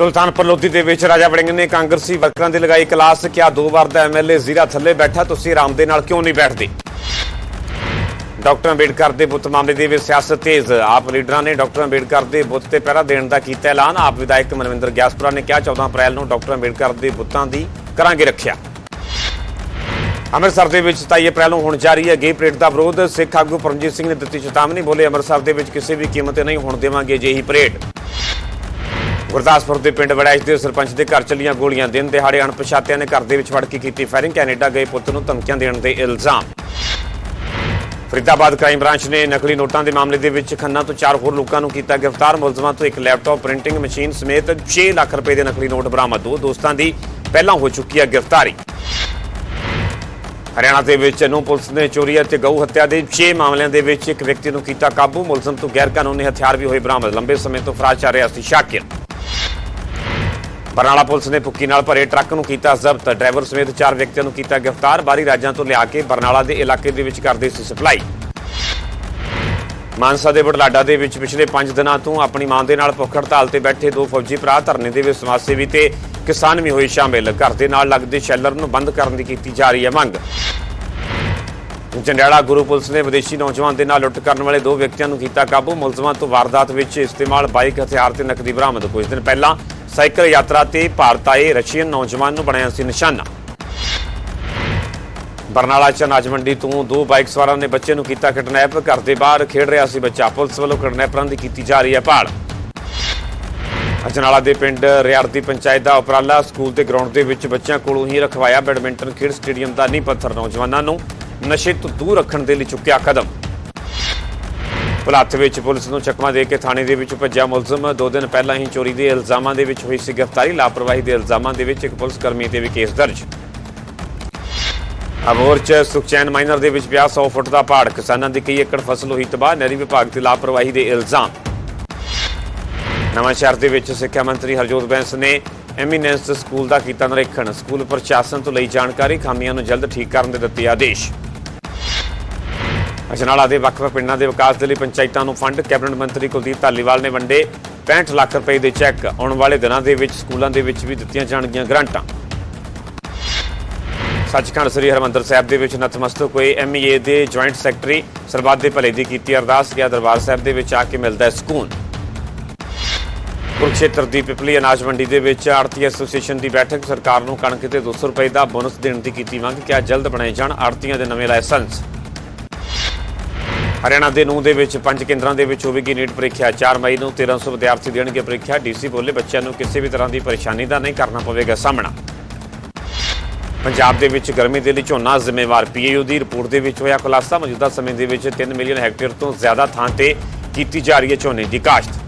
ਸੁਲਤਾਨਪੁਰ ਲੋਧੀ ਦੇ ਵਿੱਚ ਰਾਜਾ ਵੜਿੰਗ ਨੇ ਕਾਂਗਰਸੀ ਵਰਕਰਾਂ ਦੇ ਲਗਾਈ ਕਲਾਸ, ਕਿਹਾ ਦੋ ਵਾਰ ਦਾ ਐਮਐਲਏ ਜ਼ੀਰਾ ਥੱਲੇ ਬੈਠਾ, ਤੁਸੀਂ ਆਰਾਮ ਦੇ ਨਾਲ ਕਿਉਂ ਨਹੀਂ ਬੈਠਦੇ? ਡਾਕਟਰ ਅੰਬੇਡਕਰ ਦੇ ਬੁੱਤ ਮਾਮਲੇ ਦੇ ਵਿੱਚ ਸਿਆਸਤ ਤੇਜ਼, ਆਪ ਲੀਡਰਾਂ ਨੇ ਡਾਕਟਰ ਅੰਬੇਡਕਰ ਦੇ ਬੁੱਤ ਤੇ ਪਹਿਰਾ ਦੇਣ ਦਾ ਕੀਤਾ ਐਲਾਨ, ਆਪ ਵਿਧਾਇਕ ਮਨਵਿੰਦਰ ਗਿਆਸਪੁਰਾ ਨੇ ਕਿਹਾ 14 ਅਪ੍ਰੈਲ ਨੂੰ ਡਾਕਟਰ ਅੰਬੇਡਕਰ ਦੇ ਬੁੱਤਾਂ ਦੀ ਕਰਾਂਗੇ ਰੱਖਿਆ। ਅੰਮ੍ਰਿਤਸਰ ਦੇ ਵਿੱਚ 27 ਅਪ੍ਰੈਲ ਨੂੰ ਹੋਣ ਜਾ ਰਹੀ ਹੈ ਗੇ ਪਰੇਡ ਦਾ ਵਿਰੋਧ, ਸਿੱਖ ਆਗੂ ਪਰਮਜੀਤ ਸਿੰਘ ਨੇ ਦਿੱਤੀ ਚੇਤਾਵਨੀ, ਬੋਲੇ, ਅੰਮ੍ਰਿਤਸਰ ਦੇ ਵਿੱਚ ਕਿਸੇ ਵੀ ਕੀਮਤ ਤੇ ਨਹੀਂ ਹੋਣ ਦੇਵਾਂਗੇ ਅਜਿਹੀ ਪਰੇਡ। ਗੁਰਦਾਸਪੁਰ ਦੇ ਪਿੰਡ ਵੜੈਸ਼ ਦੇ ਸਰਪੰਚ ਦੇ ਘਰ ਚੱਲੀਆਂ ਗੋਲੀਆਂ ਦਿਨ ਦਿਹਾੜੇ ਅਣਪਛਾਤਿਆਂ ਨੇ ਘਰ ਦੇ ਵਿੱਚ ਵੜ ਕੇ ਕੀਤੀ ਫਾਇਰਿੰਗ। ਕੈਨੇਡਾ ਗਏ ਪੁੱਤ ਨੂੰ ਧਮਕੀਆਂ ਦੇਣ ਦੇ ਇਲਜ਼ਾਮ। ਫਰੀਦਾਬਾਦ ਕ੍ਰਾਈਮ ਬ੍ਰਾਂਚ ਨੇ ਨਕਲੀ ਨੋਟਾਂ ਦੇ ਮਾਮਲੇ ਦੇ ਵਿੱਚ ਖੰਨਾ ਤੋਂ ਚਾਰ ਹੋਰ ਲੋਕਾਂ ਨੂੰ ਕੀਤਾ ਗ੍ਰਿਫਤਾਰ। ਮੁਲਜ਼ਮਾਂ ਤੋਂ ਇੱਕ ਲੈਪਟਾਪ, ਪ੍ਰਿੰਟਿੰਗ ਮਸ਼ੀਨ ਸਮੇਤ 6 ਲੱਖ ਰੁਪਏ ਦੇ ਨਕਲੀ ਨੋਟ ਬਰਾਮਦ। ਦੋ ਦੋਸਤਾਂ ਦੀ ਪਹਿਲਾਂ ਹੋ ਚੁੱਕੀ ਹੈ ਗ੍ਰਿਫਤਾਰੀ। ਹਰਿਆਣਾ ਦੇ ਵਿੱਚ ਨੂੰ ਪੁਲਿਸ ਨੇ ਚੋਰੀ ਅਤੇ ਗਊ ਹੱਤਿਆ ਦੇ 6 ਮਾਮਲਿਆਂ ਦੇ ਵਿੱਚ ਇੱਕ ਵਿਅਕਤੀ ਨੂੰ ਕੀਤਾ ਕਾਬੂ। ਮੁਲਜ਼ਮ ਤੋਂ ਗੈਰ ਕਾਨੂੰਨੀ ਹਥਿਆਰ ਵੀ ਹੋਏ ਬਰਾਮਦ। ਲੰਬੇ ਸਮੇਂ ਤੋਂ ਫਰਾਰ ਚੱਲ ਰਿਹਾ ਸੀ ਸ਼ਾਕਿਰ। ਬਰਨਾਲਾ ਪੁਲਿਸ ਨੇ ਭੁੱਕੀ ਨਾਲ ਭਰੇ ਟਰੱਕ ਨੂੰ ਕੀਤਾ ਜ਼ਬਤ। ਡਰਾਈਵਰ ਸਮੇਤ ਚਾਰ ਵਿਅਕਤੀਆਂ ਨੂੰ ਕੀਤਾ ਗ੍ਰਿਫਤਾਰ। ਬਾਹਰੀ ਰਾਜਾਂ ਤੋਂ ਲਿਆ ਕੇ ਬਰਨਾਲਾ ਦੇ ਇਲਾਕੇ ਦੇ ਵਿੱਚ ਕਰਦੇ ਸੀ ਸਪਲਾਈ। ਮਾਨਸਾ ਦੇ ਬੜਲਾਡਾ ਦੇ ਵਿੱਚ ਪਿਛਲੇ 5 ਦਿਨਾਂ ਤੋਂ ਆਪਣੀ ਮਾਂ ਦੇ ਨਾਲ ਭੁੱਖ ਹੜਤਾਲ ਤੇ ਬੈਠੇ ਦੋ ਫੌਜੀ ਭਰਾ ਧਰਨੇ ਦੇ ਵਿੱਚ ਸਮਾਜ ਸੇਵੀ ਤੇ ਕਿਸਾਨ ਵੀ ਹੋਏ ਸ਼ਾਮਿਲ। ਘਰ ਦੇ ਨਾਲ ਲੱਗਦੇ ਸ਼ੈਲਰ ਨੂੰ ਬੰਦ ਕਰਨ ਦੀ ਕੀਤੀ ਜਾ ਰਹੀ ਹੈ ਮੰਗ। ਜੰਡਿਆਲਾ ਗੁਰੂ ਪੁਲਿਸ ਨੇ ਵਿਦੇਸ਼ੀ ਨੌਜਵਾਨ ਦੇ ਨਾਲ ਲੁੱਟ ਕਰਨ ਵਾਲੇ ਦੋ ਵਿਅਕਤੀਆਂ ਨੂੰ ਕੀਤਾ ਕਾਬੂ। ਮੁਲਜ਼ਮਾਂ ਤੋਂ ਵਾਰਦਾਤ ਵਿੱਚ ਇਸਤੇਮਾਲ ਬਾਈਕ ਹਥਿਆਰ ਤੇ ਨਕਦੀ ਬਰਾਮਦ। ਕੁਝ ਦਿਨ ਪਹਿਲਾਂ ਸਾਈਕਲ ਯਾਤਰਾ ਤੇ ਭਾਰਤ ਆਏ ਰਸ਼ੀਅਨ ਨੌਜਵਾਨ ਨੂੰ ਬਣਾਇਆ ਸੀ ਨਿਸ਼ਾਨਾ। ਬਰਨਾਲਾ ਚ ਅਨਾਜ ਮੰਡੀ ਤੋਂ ਦੋ ਬਾਈਕ ਸਵਾਰਾਂ ਨੇ ਬੱਚੇ ਨੂੰ ਕੀਤਾ ਕਿਡਨੈਪ। ਘਰ ਦੇ ਬਾਹਰ ਖੇਡ ਰਿਹਾ ਸੀ ਬੱਚਾ। ਪੁਲਿਸ ਵੱਲੋਂ ਕਿਡਨੈਪਰਾਂ ਦੀ ਕੀਤੀ ਜਾ ਰਹੀ ਹੈ ਭਾਲ। ਅਜਨਾਲਾ ਦੇ ਪਿੰਡ ਰਿਆਰਤੀ ਪੰਚਾਇਤ ਦਾ ਉਪਰਾਲਾ। ਸਕੂਲ ਦੇ ਗਰਾਊਂਡ ਦੇ ਵਿੱਚ ਬੱਚਿਆਂ ਕੋਲੋਂ ਹੀ ਰਖਵਾਇਆ ਬੈਡਮਿੰਟਨ ਖੇਡ ਸਟੇਡੀਅਮ ਦਾ ਨੀਂਹ ਪੱਥਰ। ਨੌਜਵਾਨਾਂ ਨੂੰ ਨਸ਼ੇ ਤੋਂ ਦੂਰ ਰੱਖਣ ਦੇ ਲਈ ਚੁੱਕਿਆ ਕਦਮ। ਪੁਲਾਥ ਵਿੱਚ ਪੁਲਿਸ ਨੂੰ ਚਕਮਾ ਦੇ ਕੇ ਥਾਣੇ ਦੇ ਵਿੱਚ ਭੱਜਿਆ ਮੁਲਜ਼ਮ। ਦੋ ਦਿਨ ਪਹਿਲਾਂ ਹੀ ਚੋਰੀ ਦੇ ਇਲਜ਼ਾਮਾਂ ਦੇ ਵਿੱਚ ਹੋਈ ਸੀ ਗ੍ਰਿਫਤਾਰੀ। ਲਾਪਰਵਾਹੀ ਦੇ ਇਲਜ਼ਾਮਾਂ ਦੇ ਵਿੱਚ ਇੱਕ ਪੁਲਿਸ ਕਰਮੀ ਤੇ ਵੀ ਕੇਸ ਦਰਜ। ਅਬੋਰ ਚ ਸੁਖਚੈਨ ਮਾਈਨਰ ਦੇ ਵਿੱਚ ਪਿਆ 100 ਫੁੱਟ ਦਾ ਪਹਾੜ। ਕਿਸਾਨਾਂ ਦੀ ਕਈ ਏਕੜ ਫਸਲ ਹੋਈ ਤਬਾਹ। ਨਹਿਰੀ ਵਿਭਾਗ ਤੇ ਲਾਪਰਵਾਹੀ ਦੇ ਇਲਜ਼ਾਮ। ਨਵਾਂ ਸ਼ਹਿਰ ਦੇ ਵਿੱਚ ਸਿੱਖਿਆ ਮੰਤਰੀ ਹਰਜੋਤ ਬੈਂਸ ਨੇ ਐਮੀਨੈਂਸ ਸਕੂਲ ਦਾ ਕੀਤਾ ਨਿਰੀਖਣ। ਸਕੂਲ ਪ੍ਰਸ਼ਾਸਨ ਤੋਂ ਲਈ ਜਾਣਕਾਰੀ। ਖਾਮੀਆਂ ਨੂੰ ਜਲਦ ਠੀਕ ਕਰਨ ਦੇ ਦਿੱਤੇ ਆਦੇਸ਼। ਅਜਨਾਲਾ ਦੇ ਵੱਖ-ਵੱਖ ਪਿੰਡਾਂ ਦੇ ਵਿਕਾਸ ਦੇ ਲਈ ਪੰਚਾਇਤਾਂ ਨੂੰ ਫੰਡ, ਕੈਬਨਿਟ ਮੰਤਰੀ ਕੁਲਦੀਪ ਧਾਲੀਵਾਲ ਨੇ ਵੰਡੇ 65 ਲੱਖ ਰੁਪਏ ਦੇ ਚੈੱਕ। ਆਉਣ ਵਾਲੇ ਦਿਨਾਂ ਦੇ ਵਿੱਚ ਸਕੂਲਾਂ ਦੇ ਵਿੱਚ ਵੀ ਦਿੱਤੀਆਂ ਜਾਣਗੀਆਂ ਗ੍ਰਾਂਟਾਂ। ਸੱਚਖੰਡ ਸ੍ਰੀ ਹਰਮੰਦਰ ਸਾਹਿਬ ਦੇ ਵਿੱਚ ਨਤਮਸਤਕ ਹੋਏ ਐਮਈਏ ਦੇ ਜੁਆਇੰਟ ਸੈਕਟਰੀ ਸਰਬੱਤ ਦੇ ਭਲੇ ਦੀ ਕੀਤੀ ਅਰਦਾਸ, ਗਿਆ ਦਰਬਾਰ ਸਾਹਿਬ ਦੇ ਵਿੱਚ ਆ ਕੇ ਮਿਲਦਾ ਹੈ ਸਕੂਨ। ਕੁਰਕਸ਼ੇਤਰ ਦੀ ਪਿਪਲੀ ਅਨਾਜ ਮੰਡੀ ਦੇ ਵਿੱਚ ਆੜਤੀ ਐਸੋਸੀਏਸ਼ਨ ਦੀ ਬੈਠਕ, ਸਰਕਾਰ ਨੂੰ ਕਣਕ ਤੇ 200 ਰੁਪਏ ਦਾ ਬੋਨਸ ਦੇਣ ਦੀ ਕੀਤੀ ਮੰਗ, ਕਿਹਾ ਜਲਦ ਬਣਾਏ ਜਾਣ ਆੜਤੀਆਂ ਦੇ ਨਵੇਂ ਲਾਇਸੈਂਸ। ਹਰਿਆਣਾ ਦੇ ਨੂੰ ਦੇ ਵਿੱਚ ਪੰਜ ਕੇਂਦਰਾਂ ਦੇ ਵਿੱਚ ਹੋਵੇਗੀ ਨੀਟ ਪ੍ਰੀਖਿਆ। 4 ਮਈ ਨੂੰ 1300 ਵਿਦਿਆਰਥੀ ਦੇਣਗੇ ਪ੍ਰੀਖਿਆ। ਡੀਸੀ ਬੋਲੇ ਬੱਚਿਆਂ ਨੂੰ ਕਿਸੇ ਵੀ ਤਰ੍ਹਾਂ ਦੀ ਪਰੇਸ਼ਾਨੀ ਦਾ ਨਹੀਂ ਕਰਨਾ ਪਵੇਗਾ ਸਾਹਮਣਾ। ਪੰਜਾਬ ਦੇ ਵਿੱਚ ਗਰਮੀ ਦੇ ਲਈ ਝੋਨਾ ਜ਼ਿੰਮੇਵਾਰ ਪੀਏਯੂ ਦੀ ਰਿਪੋਰਟ ਦੇ ਵਿੱਚ ਹੋਇਆ ਖੁਲਾਸਾ। ਮੌਜੂਦਾ ਸਮੇਂ ਦੇ ਵਿੱਚ 3 ਮਿਲੀਅਨ ਹੈਕਟੇਅਰ ਤੋਂ ਜ਼ਿਆਦਾ ਥਾਂ ਤੇ ਕੀਤੀ ਜਾ ਰਹੀ ਹੈ ਝੋਨੇ ਦੀ ਕਾਸ਼ਤ।